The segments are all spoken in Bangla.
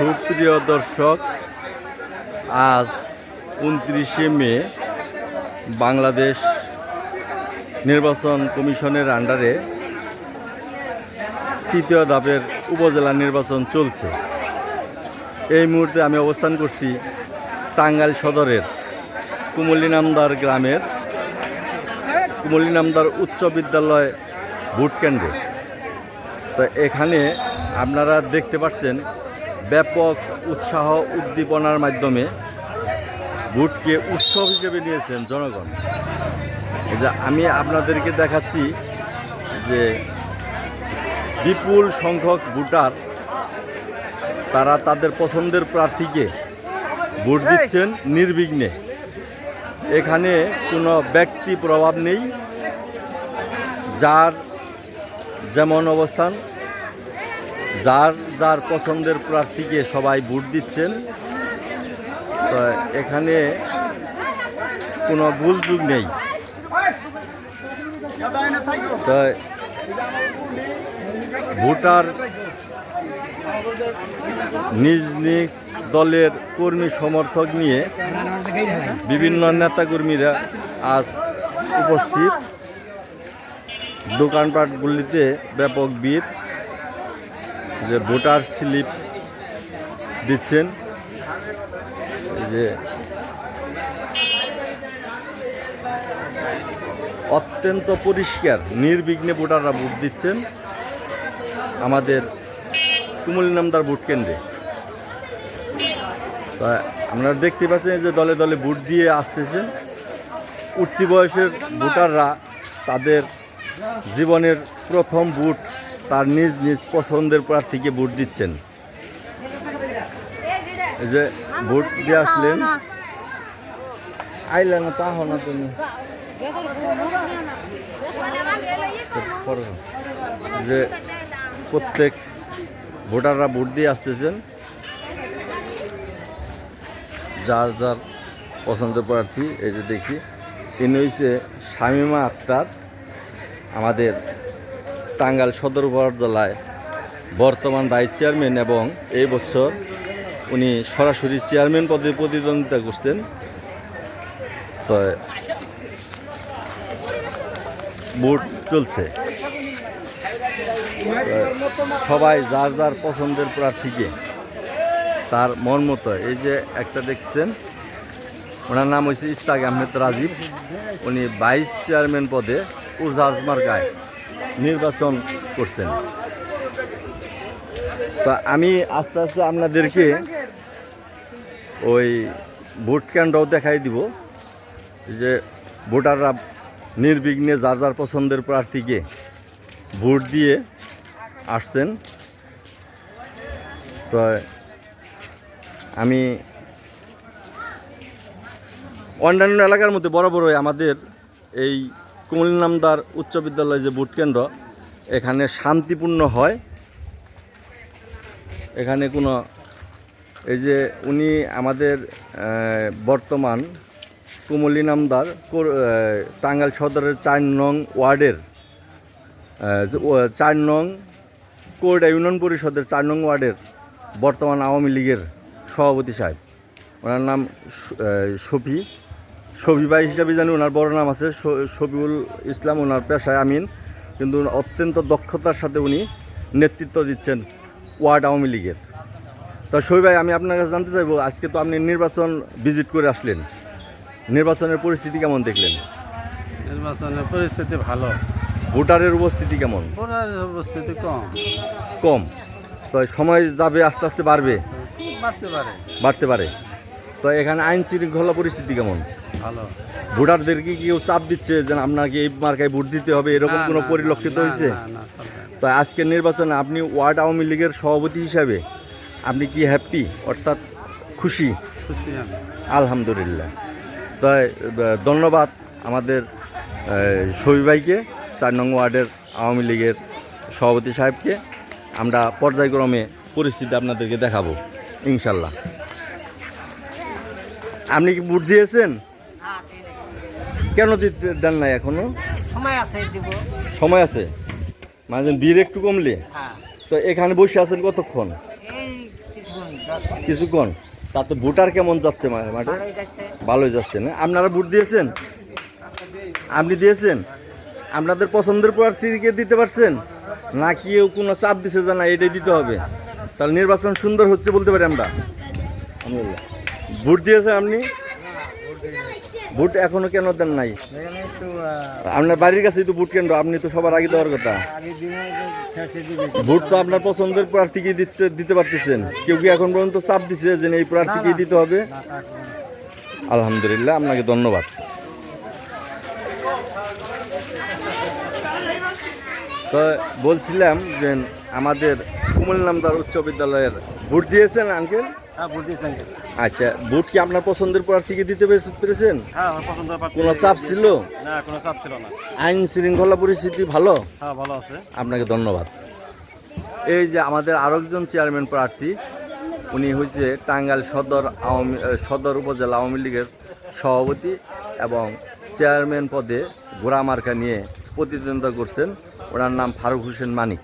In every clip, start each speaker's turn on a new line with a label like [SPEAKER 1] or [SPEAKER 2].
[SPEAKER 1] সুপ্রিয় দর্শক, আজ উনত্রিশে মে, বাংলাদেশ নির্বাচন কমিশনের আন্ডারে তৃতীয় ধাপের উপজেলা নির্বাচন চলছে। এই মুহূর্তে আমি অবস্থান করছি টাঙ্গাইল সদরের কুমলি নামদার গ্রামের, কুমলি নামদার উচ্চ বিদ্যালয় ভোট কেন্দ্রে। তো এখানে আপনারা দেখতে পাচ্ছেন ব্যাপক উৎসাহ উদ্দীপনার মাধ্যমে ভোটকে উৎসব হিসেবে নিয়েছেন জনগণ। যে আমি আপনাদেরকে দেখাচ্ছি যে বিপুল সংখ্যক ভোটার তারা তাদের পছন্দের প্রার্থীকে ভোট দিচ্ছেন নির্বিঘ্নে। এখানে কোনো ব্যক্তি প্রভাব নেই। যার যেমন অবস্থান যার যার পছন্দের প্রার্থীকে সবাই ভোট দিচ্ছেন। তো এখানে কোনো ভুলযুগ নেই। তো ভোটার নিজ নিজ দলের কর্মী সমর্থক নিয়ে বিভিন্ন নেতাকর্মীরা আজ উপস্থিত। দোকানপাটগুলিতে ব্যাপক ভিড়। যে ভোটার স্লিপ দিচ্ছেন। যে অত্যন্ত পরিষ্কার, নির্বিঘ্নে ভোটাররা ভোট দিচ্ছেন আমাদের কুমলি নামদার ভোট কেন্দ্রে। তা আপনারা দেখতে পাচ্ছেন যে দলে দলে ভোট দিয়ে আসতেছেন। উঠতি বয়সের ভোটাররা তাদের জীবনের প্রথম ভোট তার নিজ নিজ পছন্দের প্রার্থীকে ভোট দিচ্ছেন। এই যে ভোট দিয়ে আসলেন আইলে না, তা হো না তুমি। যে প্রত্যেক ভোটাররা ভোট দিয়ে আসতেছেন, যার যার পছন্দের প্রার্থী, এই যে দেখি, তিনি হয়েছে শামিমা আক্তার, আমাদের টাঙ্গাইল সদর উপজেলায় বর্তমান ভাইস চেয়ারম্যান এবং এই বছর উনি সরাসরি চেয়ারম্যান পদে প্রতিদ্বন্দ্বিতা করছেন। তো ভোট চলছে। সবাই যার যার পছন্দের প্রার্থীকে তার মন মতো। এই যে একটা দেখছেন, ওনার নাম হয়েছে ইস্তাক আহমেদ রাজীব। উনি ভাইস চেয়ারম্যান পদে উজাজ মার্কায়। নির্বাচন করছেন। তো আমি আস্তে আস্তে আপনাদেরকে ওই ভোট কেন্দ্রও দেখাই দিব যে ভোটাররা নির্বিঘ্নে যার যার পছন্দের প্রার্থীকে ভোট দিয়ে আসতেন তো আমি অন্যান্য এলাকার মধ্যে বড় বড় আমাদের এই কুমিল নামদার উচ্চ বিদ্যালয় যে ভোট কেন্দ্র, এখানে শান্তিপূর্ণ হয়। এখানে কোনো, এই যে উনি আমাদের বর্তমান কুমলি নামদার টাঙ্গাইল সদরের চার নং ওয়ার্ডের চার নং কোর্ট ইউনিয়ন পরিষদের চার নং ওয়ার্ডের বর্তমান আওয়ামী লীগের সভাপতি সাহেব। ওনার নাম শফি শফি ভাই হিসাবে জানি ওনার বড় নাম আছে শফিউল ইসলাম ওনার পেশায় আমিন। কিন্তু অত্যন্ত দক্ষতার সাথে উনি নেতৃত্ব দিচ্ছেন ওয়ার্ড আওয়ামী লীগের। তো শফি ভাই আমি আপনার কাছে জানতে চাইব আজকে তো আপনি নির্বাচন ভিজিট করে আসলেন। নির্বাচনের পরিস্থিতি কেমন দেখলেন?
[SPEAKER 2] নির্বাচনের পরিস্থিতি ভালো।
[SPEAKER 1] ভোটারের উপস্থিতি কেমন?
[SPEAKER 2] ভোটার উপস্থিতি কম।
[SPEAKER 1] কম। তো সময় যাবে আস্তে আস্তে বাড়বে?
[SPEAKER 2] বাড়তে পারে।
[SPEAKER 1] বাড়তে পারে। তো এখানে আইন শৃঙ্খলা পরিস্থিতি কেমন?
[SPEAKER 2] ভালো।
[SPEAKER 1] ভোটারদেরকে কেউ চাপ দিচ্ছে যে আপনাকে এই মার্কায় ভোট দিতে হবে এরকম কোনো পরিলক্ষিত হয়েছে। তো আজকের নির্বাচনে আপনি ওয়ার্ড আওয়ামী লীগের সভাপতি হিসাবে আপনি কি হ্যাপি অর্থাৎ খুশি?
[SPEAKER 2] খুশি
[SPEAKER 1] আলহামদুলিল্লাহ। তো ধন্যবাদ আমাদের শহীদ ভাইকে চার নং ওয়ার্ডের আওয়ামী লীগের সভাপতি সাহেবকে। আমরা পর্যায়ক্রমে পরিস্থিতি আপনাদেরকে দেখাবো ইনশাল্লাহ। আপনি কি ভোট দিয়েছেন? কেন দিতে দেন নাই এখনও?
[SPEAKER 3] সময় আছে দিব।
[SPEAKER 1] সময় আছে? মাঝে ভিড় একটু কমলে?
[SPEAKER 3] হ্যাঁ।
[SPEAKER 1] তো এখানে বসে আছেন কতক্ষণ?
[SPEAKER 3] কিছুক্ষণ
[SPEAKER 1] তাতে ভোটার কেমন যাচ্ছে মাঠে? ভালোই যাচ্ছে। না? আপনারা ভোট দিয়েছেন? আপনি দিয়েছেন? আপনাদের পছন্দের প্রার্থীকে দিতে পারছেন? না কি কেউ কোনো চাপ দিছে যে না এটাই দিতে হবে? তাহলে নির্বাচন সুন্দর হচ্ছে বলতে পারি আমরা? ভোট দিয়েছেন আপনি? ভোট এখনও কেন দেন নাই? আপনার বাড়ির কাছেই তো ভোট কেন্দ্র আপনি তো সবার আগে দেওয়ার কথা। ভোট তো আপনার পছন্দের প্রার্থীকে দিতে দিতে পারতেছেন। কেউ কি এখন পর্যন্ত চাপ দিছে যে এই প্রার্থীকে দিতে হবে। আলহামদুলিল্লাহ আপনাকে ধন্যবাদ। তো বলছিলাম যে আমাদের কুমল নামদার উচ্চ বিদ্যালয়ের ভোট দিয়েছেন আঙ্কেল?
[SPEAKER 3] হ্যাঁ?
[SPEAKER 1] আচ্ছা ভোট কি আপনার পছন্দের প্রার্থীকে দিতে পেরেছেন?
[SPEAKER 3] হ্যাঁ
[SPEAKER 1] কোনো চাপ ছিল?
[SPEAKER 3] না কোনো চাপ ছিল না।
[SPEAKER 1] আইন শৃঙ্খলা পরিস্থিতি ভালো?
[SPEAKER 3] হ্যাঁ ভালো আছে।
[SPEAKER 1] আপনাকে ধন্যবাদ। এই যে আমাদের আরেকজন চেয়ারম্যান প্রার্থী উনি হয়েছে টাঙ্গাইল সদর আওয়ামী সদর উপজেলা আওয়ামী লীগের সভাপতি এবং চেয়ারম্যান পদে গোড়া মার্কা নিয়ে প্রতিদ্বন্দ্বিতা করছেন। ওনার নাম ফারুক হোসেন মানিক।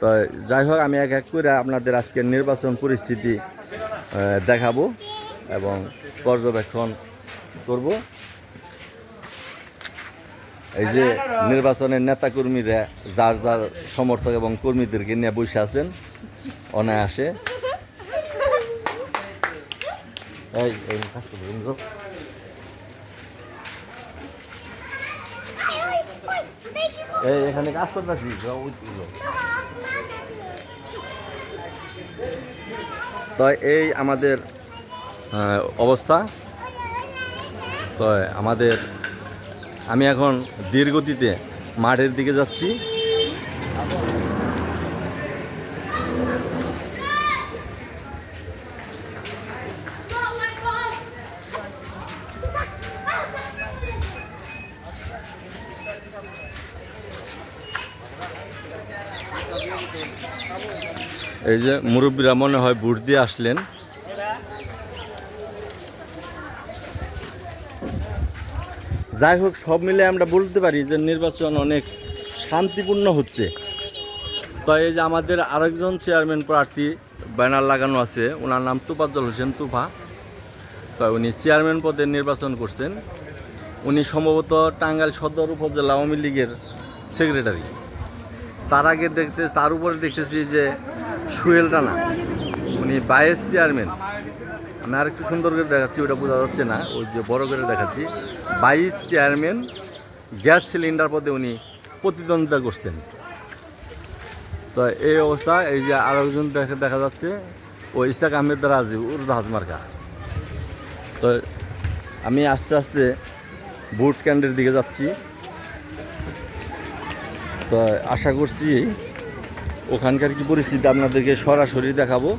[SPEAKER 1] তো যাই হোক আমি এক এক করে আপনাদের আজকের নির্বাচন পরিস্থিতি দেখাবো এবং পর্যবেক্ষণ করব। এই যে নির্বাচনের নেতাকর্মীরা যার যার সমর্থক এবং কর্মীদেরকে নিয়ে বসে আছেন, অনায়াসে। এই এই এখানে কাজ করতেছি। তো এই আমাদের অবস্থা। তো আমাদের আমি এখন ধীরগতিতে মাঠের দিকে যাচ্ছি। এই যে মুরব্বীরা মনে হয় ভোট দিয়ে আসলেন। যাই হোক, সব মিলে আমরা বলতে পারি যে নির্বাচন অনেক শান্তিপূর্ণ হচ্ছে। তো এই যে আমাদের আরেকজন চেয়ারম্যান প্রার্থী ব্যানার লাগানো আছে, ওনার নাম তুফাজ্জল হোসেন তুফা। তো উনি চেয়ারম্যান পদে নির্বাচন করছেন। উনি সম্ভবত টাঙ্গাইল সদর উপজেলা আওয়ামী লীগের সেক্রেটারি। তার আগে দেখতে তার উপরে দেখতেছি যে সুহেল রানা উনি ভাইস চেয়ারম্যান। আমি আর একটু সুন্দর করে দেখাচ্ছি, ওটা বোঝা যাচ্ছে না, ওই যে বড় করে দেখাচ্ছি। ভাইস চেয়ারম্যান গ্যাস সিলিন্ডার পদে উনি প্রতিদ্বন্দ্বিতা করছেন। তো এই অবস্থা, এই যে আরও একজন দেখা যাচ্ছে, ও ইস্তাক আহমেদ রাজীব উর্দাহাজ মার্কা। তো আমি আস্তে আস্তে বুট ক্যান্ডের দিকে যাচ্ছি। তো আশা করছি ওখানকার কি পরিস্থিতি আপনাদেরকে সরাসরি দেখাবো।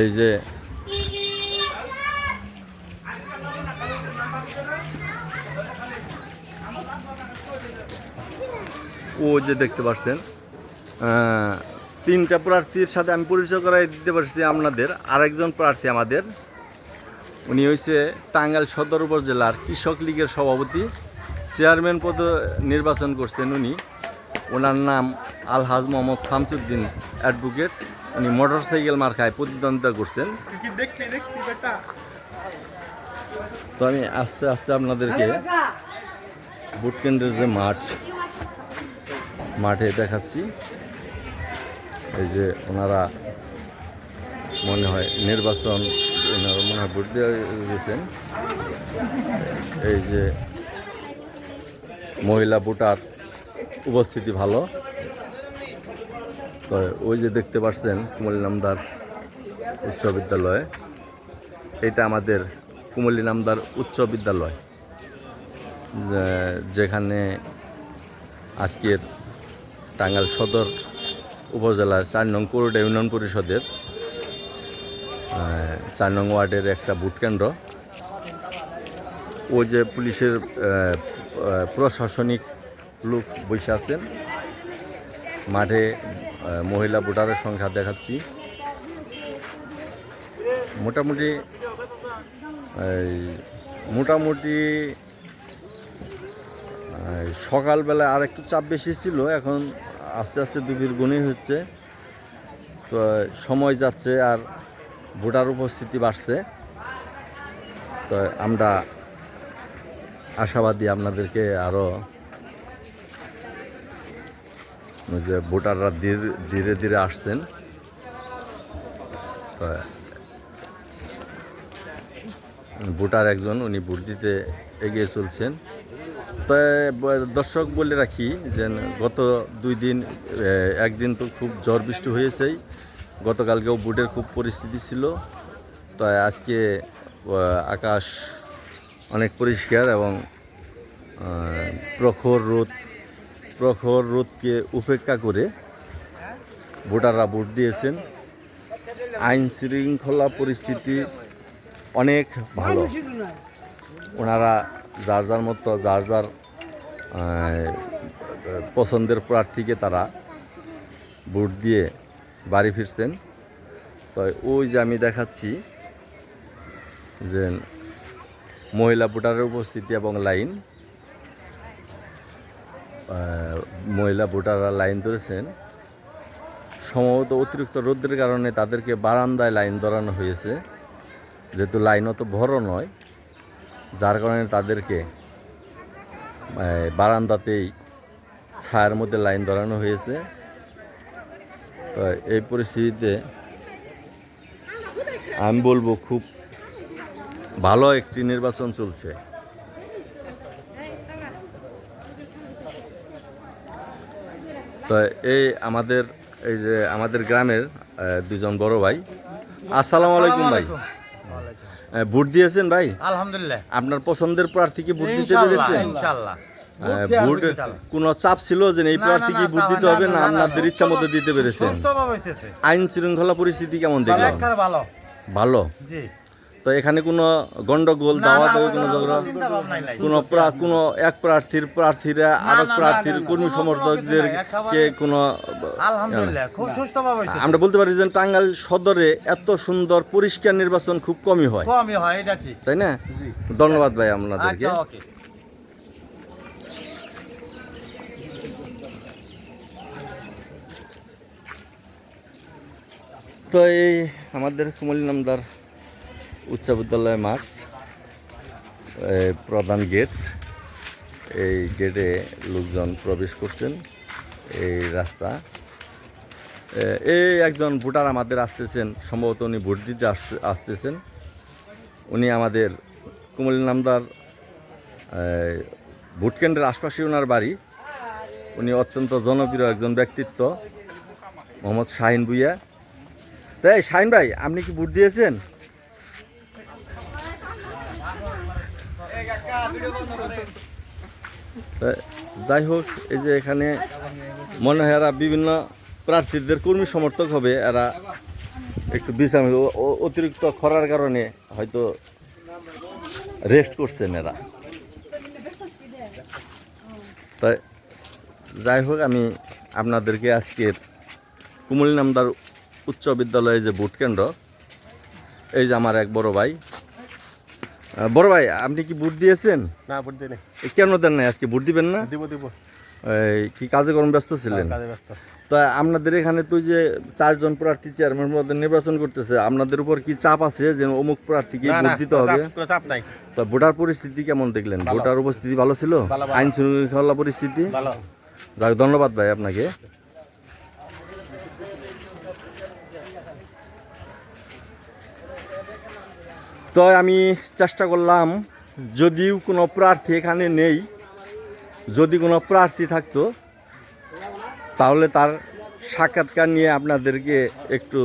[SPEAKER 1] এই যে ও যে দেখতে পাচ্ছেন তিনটা প্রার্থীর সাথে আমি পরিচয় করাই দিতে পারছি আপনাদের, আরেকজন প্রার্থী আমাদের। উনি হয়েছে টাঙ্গাইল সদর উপজেলার কৃষক লীগের সভাপতি চেয়ারম্যান পদে নির্বাচন করছেন উনি। ওনার নাম আলহাজ মোহাম্মদ শামসুদ্দিন অ্যাডভোকেট। উনি মোটর সাইকেল মার্কায় প্রতিদ্বন্দ্বিতা করছেন। তো আমি আস্তে আস্তে আপনাদেরকে ভোট কেন্দ্রের যে মাঠ মাঠে দেখাচ্ছি। এই যে ওনারা মনে হয় নির্বাচন ওনারা মনে হয় ভোট দিয়ে গেছেন এই যে মহিলা ভোটার উপস্থিতি ভালো। তো ওই যে দেখতে পাচ্ছেন কুমলি নামদার উচ্চ বিদ্যালয়, এটা আমাদের কুমলি নামদার উচ্চ বিদ্যালয় যেখানে আজকের টাঙ্গাইল সদর উপজেলার চার নং কোরডা ইউনিয়ন পরিষদের চার নং ওয়ার্ডের একটা ভোট কেন্দ্র। ও যে পুলিশের প্রশাসনিক লোক বসে আছেন। মাঠে মহিলা ভোটারের সংখ্যা দেখাচ্ছি। মোটামুটি মোটামুটি সকালবেলা আর একটু চাপ বেশি ছিল, এখন আস্তে আস্তে দুপুর গুণই হচ্ছে। তো, সময় যাচ্ছে আর ভোটার উপস্থিতি বাড়ছে। তো, আমরা আশাবাদী আপনাদেরকে আরও যে ভোটাররা ধীরে ধীরে আসছেন। ভোটার একজন, উনি ভোট দিতে এগিয়ে চলছেন। তো, দর্শক বলে রাখি যে গত দুই দিন একদিন তো খুব ঝড় বৃষ্টি হয়েছেই। গতকালকেও বুটের খুব পরিস্থিতি ছিল। তো, আজকে আকাশ অনেক পরিষ্কার এবং প্রখর রোদ প্রখর রোদকে উপেক্ষা করে ভোটাররা ভোট দিয়েছেন। আইন শৃঙ্খলা পরিস্থিতি অনেক ভালো। ওনারা যার যার মতো, যার যার পছন্দের প্রার্থীকে তারা ভোট দিয়ে বাড়ি ফিরছেন। তো ওই যে আমি দেখাচ্ছি যে মহিলা ভোটারের উপস্থিতি এবং লাইন। মহিলা ভোটাররা লাইন ধরেছেন। সম্ভবত অতিরিক্ত রোদ্রের কারণে তাদেরকে বারান্দায় লাইন ধরানো হয়েছে। যেহেতু লাইন অত বড় নয়, যার কারণে তাদেরকে বারান্দাতেই ছায়ার মধ্যে লাইন ধরানো হয়েছে। তো এই পরিস্থিতিতে আমি বলব, খুব ভালো একটি নির্বাচন চলছে। তো এই আমাদের এই যে আমাদের গ্রামের দুজন বড় ভাই। আসসালামু আলাইকুম ভাই। ভোট দিয়েছেন ভাই?
[SPEAKER 4] আলহামদুলিল্লাহ।
[SPEAKER 1] আপনার পছন্দের প্রার্থীকে ভোট দিতে পেরেছেন?
[SPEAKER 4] ইনশাআল্লাহ
[SPEAKER 1] ভোট কোনো চাপ ছিল যে এই প্রার্থীকে ভোট দিতে হবে
[SPEAKER 4] না,
[SPEAKER 1] আপনাদের ইচ্ছা মতো দিতে পেরেছেন? আইন শৃঙ্খলা পরিস্থিতি কেমন দেখলেন?
[SPEAKER 4] ভালো।
[SPEAKER 1] ভালো?
[SPEAKER 4] জি।
[SPEAKER 1] তো এখানে কোনো গন্ডগোল দাওয়া
[SPEAKER 4] ওই
[SPEAKER 1] কোনো ঝগড়া। কোনো কোনো এক প্রার্থীর প্রার্থীরা আরেক
[SPEAKER 4] না,
[SPEAKER 1] প্রার্থীর কর্মী সমর্থকদের কে কোনো আমরা বলতে পারি যে টাঙ্গাইল সদরে এত সুন্দর পরিষ্কার নির্বাচন খুব কমই হয়।
[SPEAKER 4] কমই হয় এটা ঠিক।
[SPEAKER 1] তাই না? ধন্যবাদ ভাই আপনাদেরকে।
[SPEAKER 4] আচ্ছা
[SPEAKER 1] তো এই আমাদের কুমলি নামদার উচ্চ বিদ্যালয় মাঠ প্রধান গেট। এই গেটে লোকজন প্রবেশ করছেন, এই রাস্তা। এই একজন ভোটার আমাদের আসতেছেন, সম্ভবত উনি ভোট দিতে আসতে, আসতেছেন। উনি আমাদের কুমলি নামদার ভোট কেন্দ্রের আশপাশে ওনার বাড়ি। উনি অত্যন্ত জনপ্রিয় একজন ব্যক্তিত্ব, মোহাম্মদ শাহিন ভুইয়া। তাই শাহিন ভাই, আপনি কি ভোট দিয়েছেন? যাই হোক, এই যে এখানে মনে হয় এরা বিভিন্ন প্রার্থীদের কর্মী সমর্থক হবে। এরা একটু বিশ্রাম অতিরিক্ত খরার কারণে হয়তো রেস্ট করছেন এরা। তাই যাই হোক, আমি আপনাদেরকে আজকের কুমলি নামদার উচ্চ বিদ্যালয়ে যে ভোট কেন্দ্র, এই যে আমার এক বড় ভাই বড় ভাই আপনি কি ভোট দিয়েছেন?
[SPEAKER 3] না ভোট দিই
[SPEAKER 1] কেন দেন নাই? আজকে ভোট দিবেন না?
[SPEAKER 3] দিব দিব।
[SPEAKER 1] কি কাজে কর্ম ব্যস্ত ছিলেন?
[SPEAKER 3] কাজে ব্যস্ত।
[SPEAKER 1] তা আপনাদের এখানে তো যে চারজন প্রার্থী চেয়ারম্যান মধ্যে নির্বাচন করতেছে আপনাদের উপর কি চাপ আছে যে অমুক প্রার্থীকে ভোট দিতে হবে?
[SPEAKER 3] চাপ নাই।
[SPEAKER 1] তা ভোটার পরিস্থিতি কেমন দেখলেন? ভোটার উপস্থিতি ভালো ছিল। আইন শৃঙ্খলা পরিস্থিতি?
[SPEAKER 3] ভালো।
[SPEAKER 1] যাক ধন্যবাদ ভাই আপনাকে। তো আমি চেষ্টা করলাম, যদিও কোনো প্রার্থী এখানে নেই, যদি কোনো প্রার্থী থাকতো, তাহলে তার সাক্ষাৎকার নিয়ে আপনাদেরকে একটু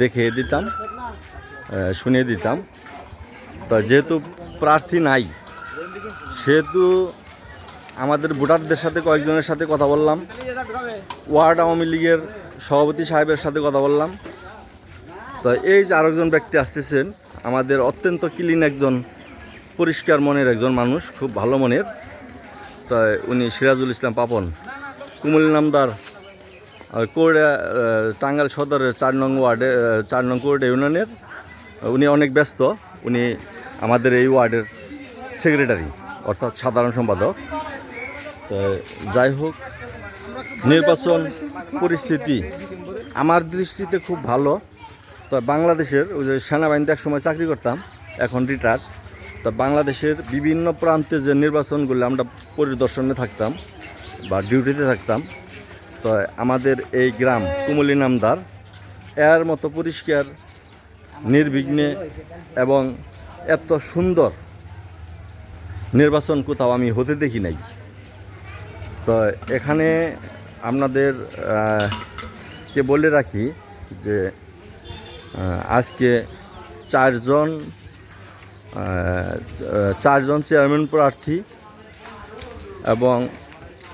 [SPEAKER 1] দেখে দিতাম শুনিয়ে দিতাম। তো যেহেতু প্রার্থী নাই, সেহেতু আমাদের ভোটারদের সাথে কয়েকজনের সাথে কথা বললাম, ওয়ার্ড আওয়ামী লীগের সভাপতি সাহেবের সাথে কথা বললাম। তো এই যে আরেকজন ব্যক্তি আসতেছেন আমাদের অত্যন্ত ক্লিন একজন পরিষ্কার মনের একজন মানুষ খুব ভালো মনের। তো উনি সিরাজুল ইসলাম পাপন কুমল নামদার আহ, টাঙ্গাল সদরের চার নং ওয়ার্ডে চার নং কোর্ট ইউনিয়নের উনি অনেক ব্যস্ত উনি আমাদের এই ওয়ার্ডের সেক্রেটারি অর্থাৎ সাধারণ সম্পাদক। যাই হোক নির্বাচন পরিস্থিতি আমার দৃষ্টিতে খুব ভালো। তো বাংলাদেশের ওই যে সেনাবাহিনীতে এক সময় চাকরি করতাম, এখন রিটায়ার তো বাংলাদেশের বিভিন্ন প্রান্তে যে নির্বাচনগুলো আমরা পরিদর্শনে থাকতাম বা ডিউটিতে থাকতাম, তো আমাদের এই গ্রাম কুমলি নামদার, এর মতো পরিষ্কার, নির্বিঘ্নে এবং এত সুন্দর নির্বাচন কোথাও আমি হতে দেখি নাই। তো এখানে আপনাদের কে বলে রাখি যে আজকে চারজন চারজন চেয়ারম্যান প্রার্থী এবং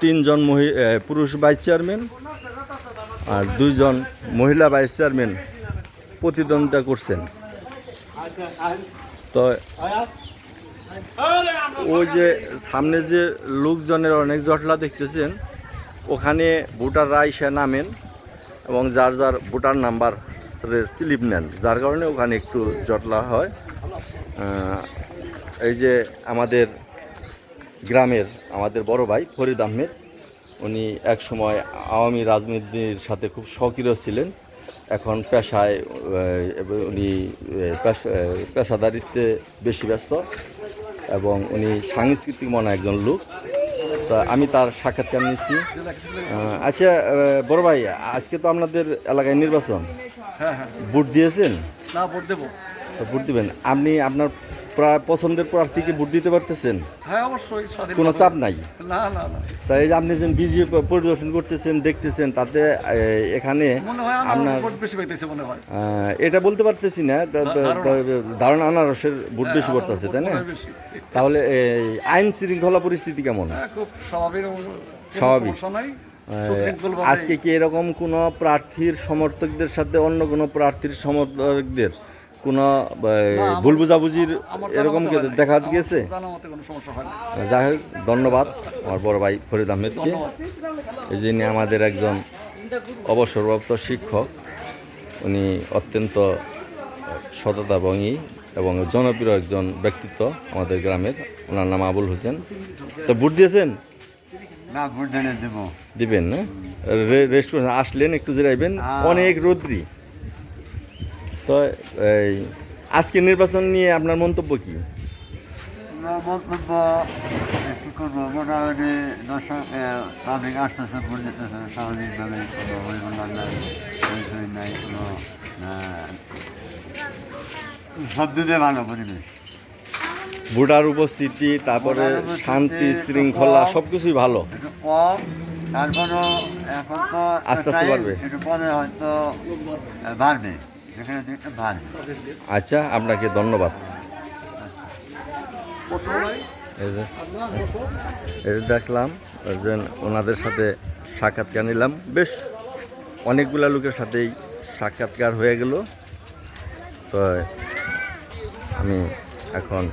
[SPEAKER 1] তিনজন মহি পুরুষ ভাইস চেয়ারম্যান আর দুইজন মহিলা ভাইস চেয়ারম্যান প্রতিদ্বন্দ্বিতা করছেন। তো ওই যে সামনে যে লোকজনের অনেক জটলা দেখতেছেন, ওখানে ভোটাররা এসে নামেন। এবং যার যার ভোটার নাম্বার স্লিপ নেন, যার কারণে ওখানে একটু জটলা হয়। এই যে আমাদের গ্রামের, আমাদের বড় ভাই ফরিদ আহমেদ, উনি এক সময় আওয়ামী রাজনীতির সাথে খুব সক্রিয় ছিলেন। এখন পেশায় উনি পেশাদারিত্বে বেশি ব্যস্ত এবং উনি সাংস্কৃতিক মনে একজন লোক। তা আমি তার সাক্ষাৎকার নিচ্ছি। আচ্ছা বড় ভাই আজকে তো আপনাদের এলাকায় নির্বাচন।
[SPEAKER 3] হ্যাঁ হ্যাঁ।
[SPEAKER 1] ভোট দিয়েছেন?
[SPEAKER 3] না ভোট দেবো।
[SPEAKER 1] ভোট দিবেন? আপনি আপনার পছন্দের প্রার্থীকে ভোট দিতে পারতেছেন?
[SPEAKER 3] হ্যাঁ অবশ্যই
[SPEAKER 1] কোনো চাপ নাই?
[SPEAKER 3] না না না।
[SPEAKER 1] তাই আপনি যে বিজি পরিদর্শন করতেছেন দেখতেছেন তাতে এখানে
[SPEAKER 3] হয়
[SPEAKER 1] আপনার
[SPEAKER 3] বেশি মনে হয়।
[SPEAKER 1] এটা বলতে পারতেছি না ধারণা। আনারসের ভোট বেশি
[SPEAKER 3] আমার
[SPEAKER 1] পড়তেছে তাই না?
[SPEAKER 3] হয় বেশি।
[SPEAKER 1] তাহলে আইন শৃঙ্খলা পরিস্থিতি কেমন?
[SPEAKER 3] হ্যাঁ, খুব স্বাভাবিক
[SPEAKER 1] স্বাভাবিক। আজকে কি এরকম কোনো প্রার্থীর সমর্থকদের সাথে অন্য কোনো প্রার্থীর সমর্থকদের কোনো ভুল বুঝাবুঝির এরকম
[SPEAKER 3] হয়।
[SPEAKER 1] দেখা গিয়েছে?
[SPEAKER 3] জানা মতে কোনো সমস্যা হয় না।
[SPEAKER 1] যাই হোক ধন্যবাদ আমার বড় ভাই ফরিদ আহমেদকে। এই যিনি আমাদের একজন অবসরপ্রাপ্ত শিক্ষক উনি অত্যন্ত সততাবঙ্গী এবং জনপ্রিয় একজন ব্যক্তিত্ব আমাদের গ্রামের। ওনার নাম আবুল হোসেন। তো ভোট দিয়েছেন?
[SPEAKER 4] না ভোট
[SPEAKER 1] দিবেন না? রে- রেস্ট করছেন আসলেন একটু জিরাইবেন। অনেক রৌদ্রি। তো এই আজকে নির্বাচন নিয়ে আপনার মন্তব্য কি
[SPEAKER 4] মন্তব্য একটু করব মোটামুটি দর্শক পাবলিক আসতেছে ভোট দিতেছে স্বাভাবিকভাবে কোনো নাই নাই কোনো সব দিকে ভালো পরিবেশ
[SPEAKER 1] ভোটার উপস্থিতি তারপরে শান্তি শৃঙ্খলা। সব কিছুই ভালো
[SPEAKER 4] কম তারপরেও এখন তো
[SPEAKER 1] আস্তে আস্তে বাড়বে।
[SPEAKER 4] একটু পরে হয়তো বাড়বে
[SPEAKER 1] আচ্ছা আপনাকে ধন্যবাদ। যে দেখলাম যে ওনাদের সাথে সাক্ষাৎকার নিলাম। বেশ, অনেকগুলা লোকের সাথেই সাক্ষাৎকার হয়ে গেল। তো আমি এখন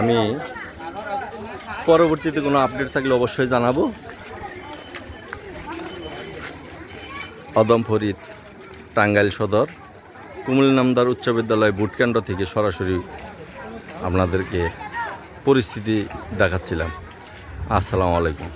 [SPEAKER 1] আমি পরবর্তীতে কোনো আপডেট থাকলে অবশ্যই জানাব। অদম ফরিদ, টাঙ্গাইল সদর কুমিল নামদার উচ্চ বিদ্যালয় বুটকেন্দ্র থেকে সরাসরি আপনাদেরকে পরিস্থিতি দেখাচ্ছিলাম। আসসালামু আলাইকুম।